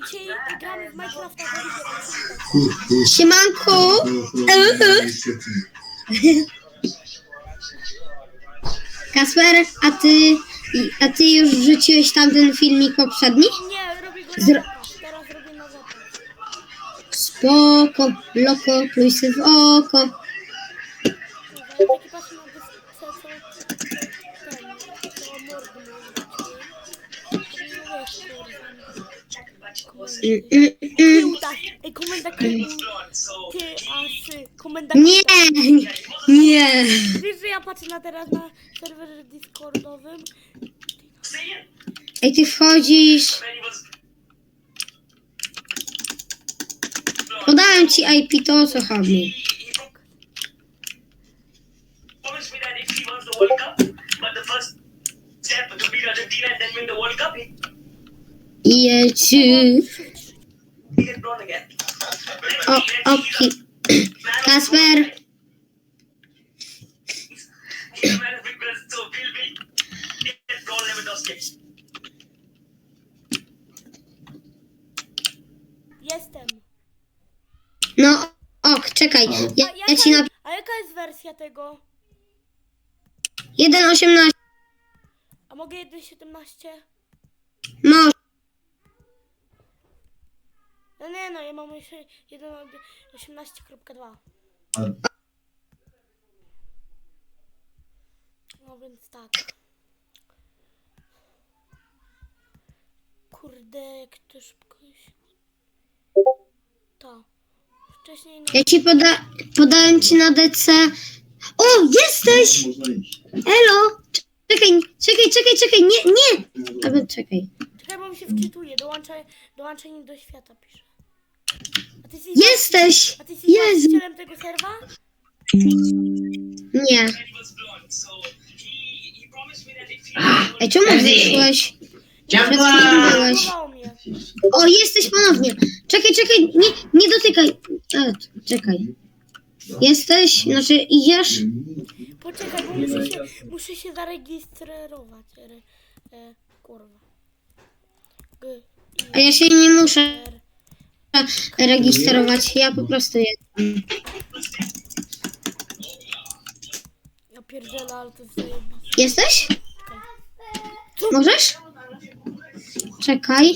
dzisiaj gramy w Minecrafta. Siemanko! Kasper, a ty, a ty już wrzuciłeś tamten filmik poprzedni? Nie, robię go Zro-. Teraz robię na zapas. Spoko, loko, plusy w oko. Komenda, ty, komenda, Nie, nie. Wiesz, że ja patrzę na teraz na serwerze Discordowym? Ej, ty wchodzisz. Podałem ci IP, to o co chodzi? promised me that if he wins the World Cup, but the first step to beat Argentina and then win the World Cup, he get blown Lewandowski. Jestem. no, ok, czekaj. Ja, A ja jaka, ci na a jaka jest wersja tego? 1.18. A mogę 1.17? Może. No nie no, ja mam jeszcze 1.18.2. No więc tak. Kurde, jak to szybko się... To. Wcześniej. Ja ci poda podałem ci na DC. O, jesteś! Elo! Czekaj, czekaj, czekaj, czekaj, nie, nie! Albo czekaj. Czekaj, bo mi się wczytuje. Dołączenie do świata pisze. A ty jesteś, Jesteś! a ty jesteś Jezu! właścicielem tego serwa? Nie. Ej, czemu wyszłeś? Chwilą byłeś. Mnie. O, jesteś ponownie. Czekaj, czekaj, nie, nie dotykaj. E, czekaj. Jesteś? Znaczy, idziesz? Poczekaj, bo muszę się, muszę się zarejestrować. Re, e, kurwa. G, A ja się nie muszę R. rejestrować. Ja po prostu jestem. Ja pierdzielę, ale to jest zajebiste. Jesteś? Możesz? Czekaj.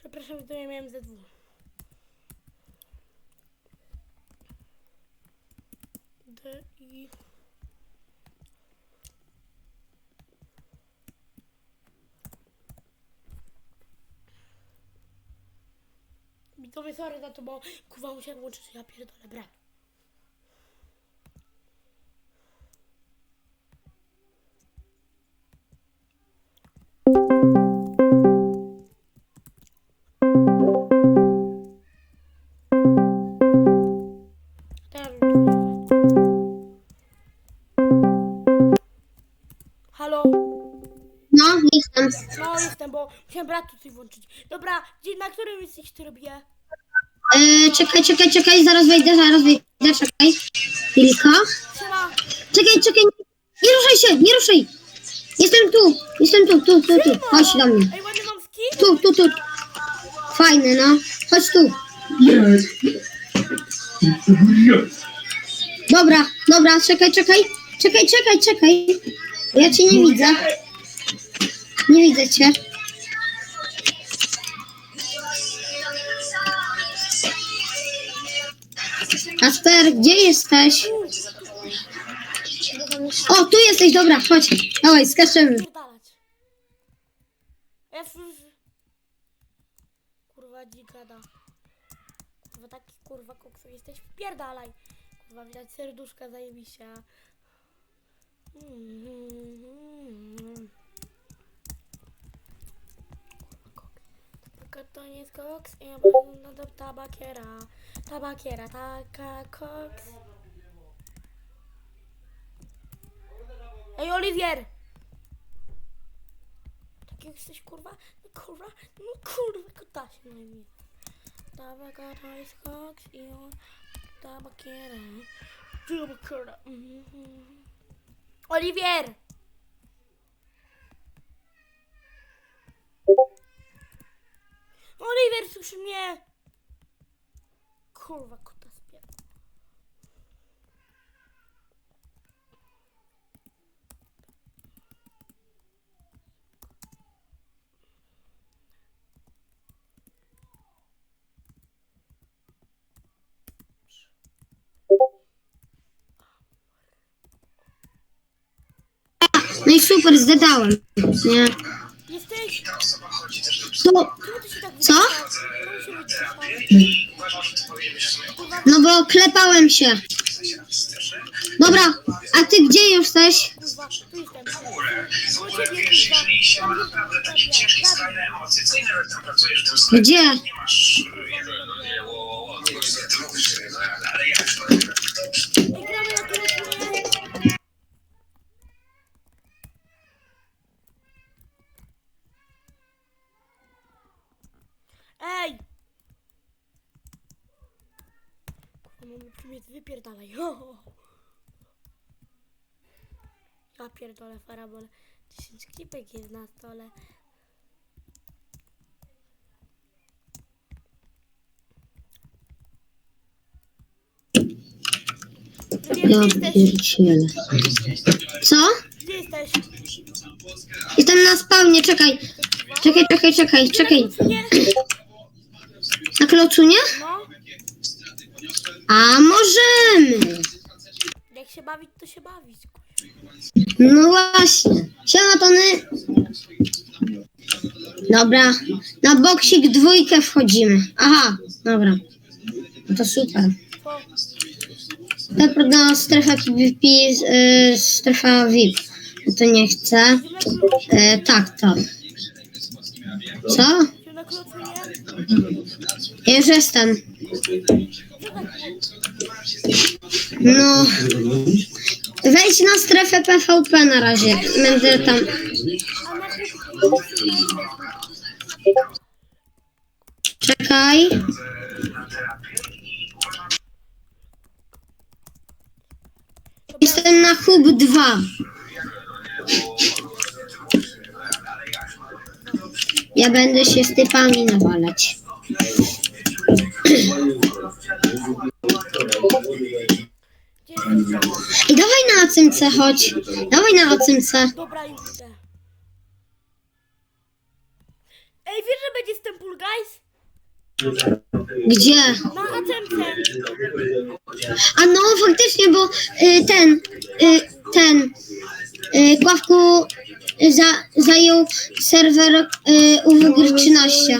Przepraszam, to ja miałem ze dwóch. D, I... Widzowie, sorry za to, bo kurwa musiałem łączyć, ja pierdolę, brak. Jestem. No jestem, bo musiałem bratu coś włączyć. Dobra, gdzie, na którym jesteś ty robię? E, czekaj, czekaj, czekaj, zaraz wejdę, zaraz wejdę, czekaj. Siema. Czekaj, czekaj, nie ruszaj się, nie ruszaj. Jestem tu, jestem tu, tu, tu, tu. Chodź do mnie. Ej, ładny mam skin? Tu, tu, tu. Fajny, no. Chodź tu. Dobra, dobra, czekaj, czekaj. Czekaj, czekaj, czekaj. Ja cię nie widzę. Nie widzę cię. Kasper, gdzie jesteś? O, tu jesteś, dobra, chodź. Dawaj, skaczemy. Kurwa dzikada. Kurwa taki kurwa koksu jesteś. Pierdalaj. Kurwa widać serduszka zajebiście. Mm. Tylko to nie jest koks i będę do tabakiera. Tabakiera, taka koks. Ej, Oliwier! Tak jak jesteś kurwa? No kurwa, no kurwa, kota się na mnie. Tabaka to jest koks i tabakiera. Tabakiera. mhm. Oliwier! Oliwier, słyszy mnie! Kurwa, kota spiera. No i super, zdedałem. Nie. Tak Co? no bo klepałem się. Dobra, a ty gdzie jesteś? W sklepie? Gdzie e, jeden, nie, wo, wo, wo, tylko że ty mówisz, że no, ale jak to? Ej, gramy na telefonie. Ej! Kurwa, mamy przymiot, wypierdalaj. Ho. Ja pierdolę farabole. 10 klipek jest na stole. Gdzie Ja pierdzielę. Co? Gdzie jesteś? Jestem na spawnie, czekaj. Czekaj, czekaj, czekaj, czekaj. Na klocu, nie? No. A możemy. Jak się bawić, to się bawić. No właśnie. Siema, Tony. Dobra. Na boksik dwójkę wchodzimy. Aha, dobra. No to super. Co? To na strefę PvP, y, strefa VIP. No to nie chcę. E, tak, tak. Co? Ja już jestem. No. Wejdź na strefę PvP na razie. Będę tam. Czekaj. Jestem na hub 2. Ja będę się z typami nawalać. I dawaj na ocymce, chodź. Dawaj na ocymce. Dobra, idę. Ej, wiesz, że będzie z Temple Guys? Gdzie? Na ACMC. A no, faktycznie, bo y, ten, y, ten, y, Kławku za, zajął serwer y, UWGR 13.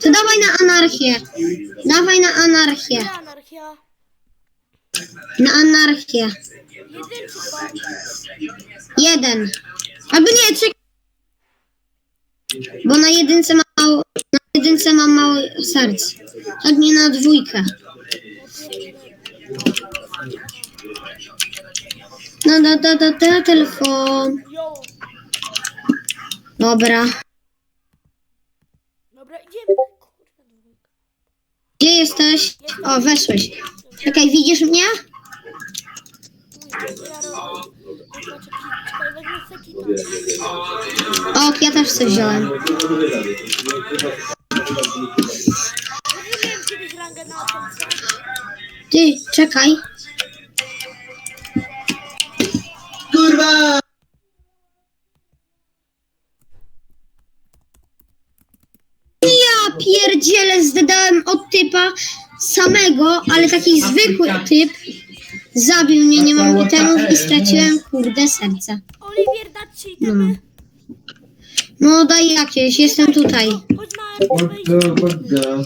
To dawaj na anarchię. Dawaj na anarchię. Na anarchię. Jeden. Albo nie, czekaj. Bo na jedynce ma mało, na jedynce mam mało serc. Tak nie na dwójkę. No da da da da telefon. Yo. Dobra. Dobra, idziemy. Kurwa, dwójka. Gdzie jesteś? O, weszłeś. Czekaj, widzisz mnie? Uj, ja robię. Kurwa, czekaj, czekaj, wezmę sekita. O, ja też coś wziąłem. Zrobiłem kiedyś rangę na ACMC. Ty, czekaj. Kurwa! Ja pierdzielę, zdałem od typa samego, ale taki zwykły typ. Zabił mnie, nie mam itemów i straciłem kurde serce. Oliwier, dać ci No. itemy? No daj jakieś, jestem tutaj. Chodź na Mordo, mordo.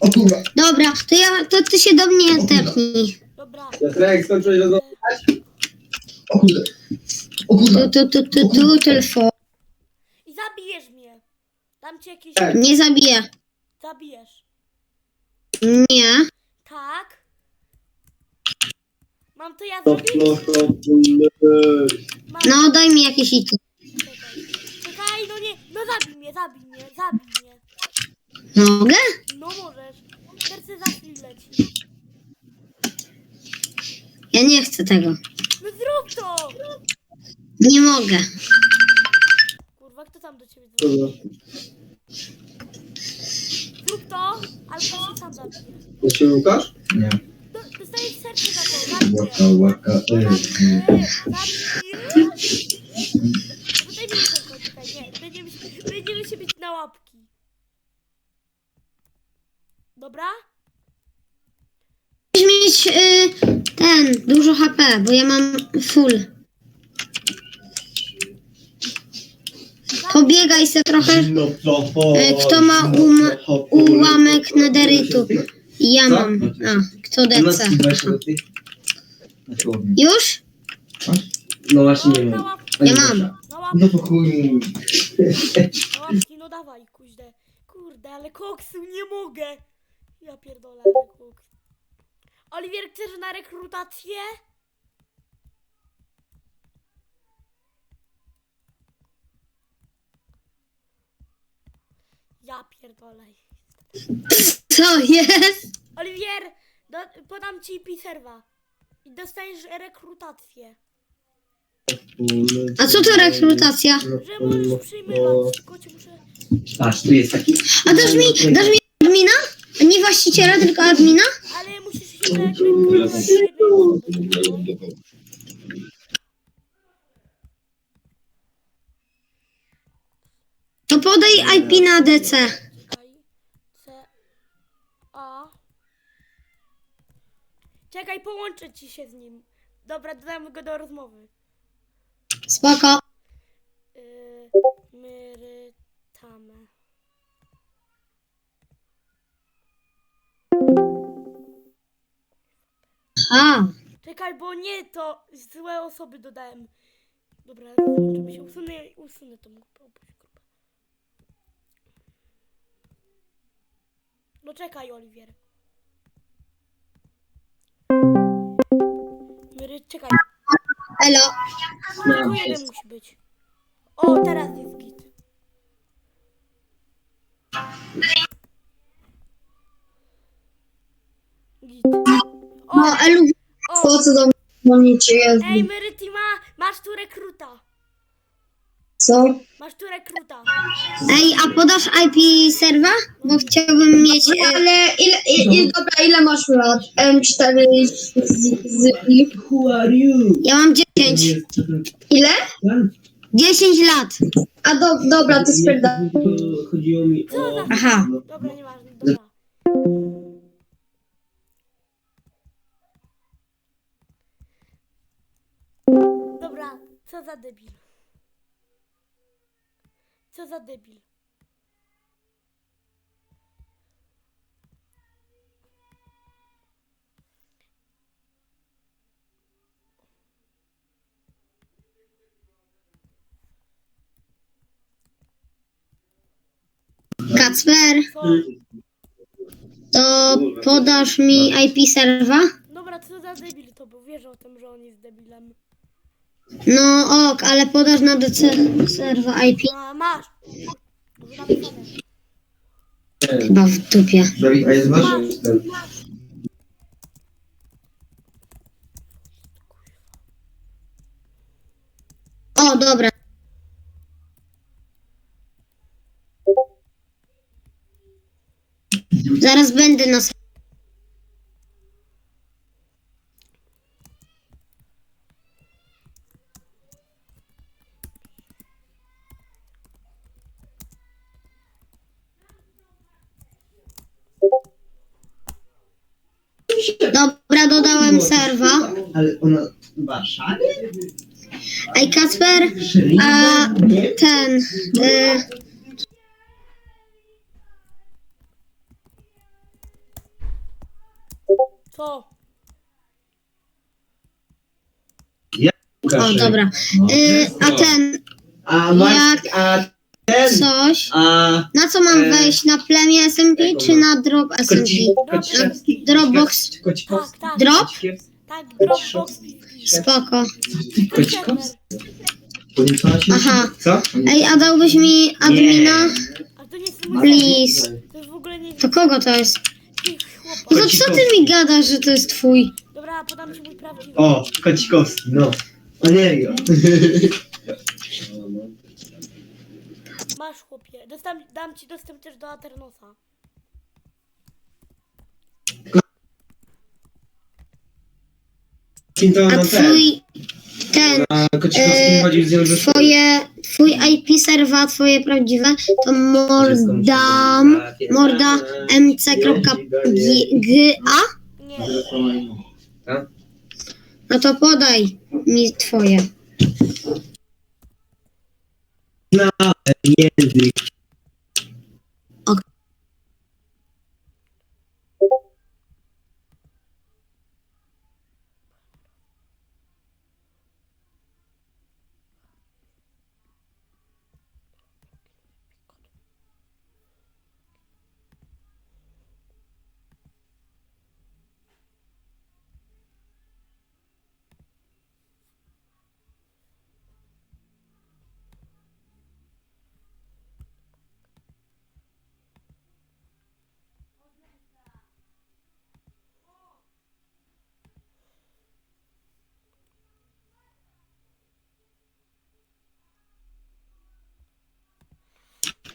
O kurwa! Dobra, to ja, to ty się do mnie tepnij. Dobra. Piotrek, skończyłeś rozmawiać? O kurde! Tu, tu, tu, tu, tu, telefon. I zabijesz mnie. Dam ci jakieś... Tak. Nie zabiję. Zabijesz. Nie. Tak. Mam to ja To zrobić? proszę, Mam... No daj mi jakieś ity. Czekaj. Czekaj, no nie. No zabij mnie, zabij mnie, zabij mnie. Mogę? No możesz. Serce za chwilę leci. Ja nie chcę tego. No zrób to! Nie mogę. Kurwa, kto tam do ciebie dzwoni? Zrób to, albo się sam zabije. To się Łukasz? Nie. Do, dostajesz serce za to. Łaka, łaka, Zabij ej. No. Będziemy, się- będziemy się bić na łapki. Dobra? Musisz mieć y, ten, dużo HP, bo ja mam full. Pobiegaj se trochę. No Y, kto ma um, ułamek nederytu? Ja mam. A, kto DC? Już? No właśnie No, nie mam. Ja mam. Na łapki, No to chuj. na łapki, no dawaj, kuźde. Kurde, ale koksu nie mogę. Ja pierdolę, ale koks. Oliwier, chcesz na rekrutację? Ja pierdolę. Co jest? Oliwier, do, podam ci piserwa. I dostaniesz rekrutację. A co to rekrutacja? Że możesz przyjmować, tylko cię muszę... Patrz, tu jest taki... A dasz mi, dasz mi admina? A nie właściciela, tylko admina? Ale musisz się rekrutacji To podaj IP na DC. Czekaj. C. A. Czekaj, połączę ci się z nim. Dobra, dodamy go do rozmowy. Spoko. Myrytame. A, Czekaj, bo nie to złe osoby dodałem. Dobra, żeby się usunę, usunę tą opuść No czekaj, Oliwier. Czekaj. elo. Tu jeden musi być. O, teraz jest git. Git. O, O, elu, o. po co do do mnie czy jest? Ej, Merytima, masz tu rekruta. Co? Masz tu rekruta. Ej, a podasz IP serwa? Bo chciałbym mieć... E, Ale ile, ile, dobra, ile masz lat? M4 z, z, Who are you? ja mam 10. Ile? 10 lat. A do, dobra, ty spierdolę. Chodziło mi o... Aha. Dobra, nieważne, dobra. Dobra, co za debil. Co za debil. Kacper, Co? to podasz mi IP serwa? Dobra, co za debil to był. Wiesz o tym, że on jest debilem. No ok, ale podasz na DC serwa IP? A, masz. Chyba w dupie. Dawid, a jest wasz? O, dobra. Zaraz będę na. Dobra, dodałem serwa. Ale ona w Warszawie? Ej, Kacper, a ten. Y, Co? o, dobra. Y, a ten, A Max, a ten, coś. a Na co mam E, wejść? Na plemię SMP czy na drop SMP? Koci? Dropbox. Kocikowski? Tak, tak. Drop? Tak, Dropbox. Spoko. Kocikowski? Podniosła Aha. Co? Ej, a dałbyś mi admina? A to nie jest mój Please. To jest w ogóle nie To kogo to jest? Chłopak. No to co ty mi gadasz, że to jest twój? Dobra, podam ci mój prawdziwy. O, Kocikowski, no. O nie, go. Masz chłopie. Dostam, dam ci dostęp też do Aternosa. Kim to A ten? twój, ten, e, chodził z nią do szkoły. twoje, twój IP serwa, twoje prawdziwe, to mordam, morda mc.ga? Nie. Tak? No to podaj mi twoje. Język.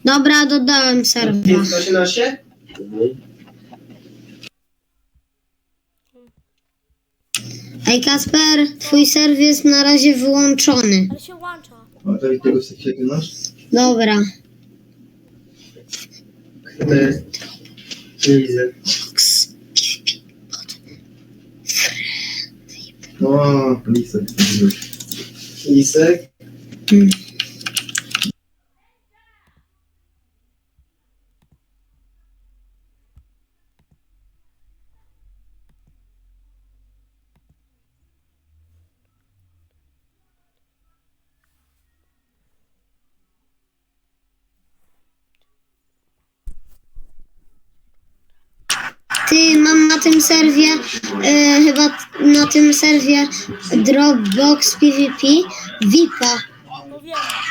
Dobra, dodałem serwa. 518? Ej Kasper, twój serw jest na razie wyłączony. Ale się łącza. O, to i tego sobie masz? Dobra. To jest... Nie widzę. O, lisek. Lisek? Hmm. Ty, mam na tym serwie, e, chyba na tym serwie Dropbox PvP VIPa. No wiem.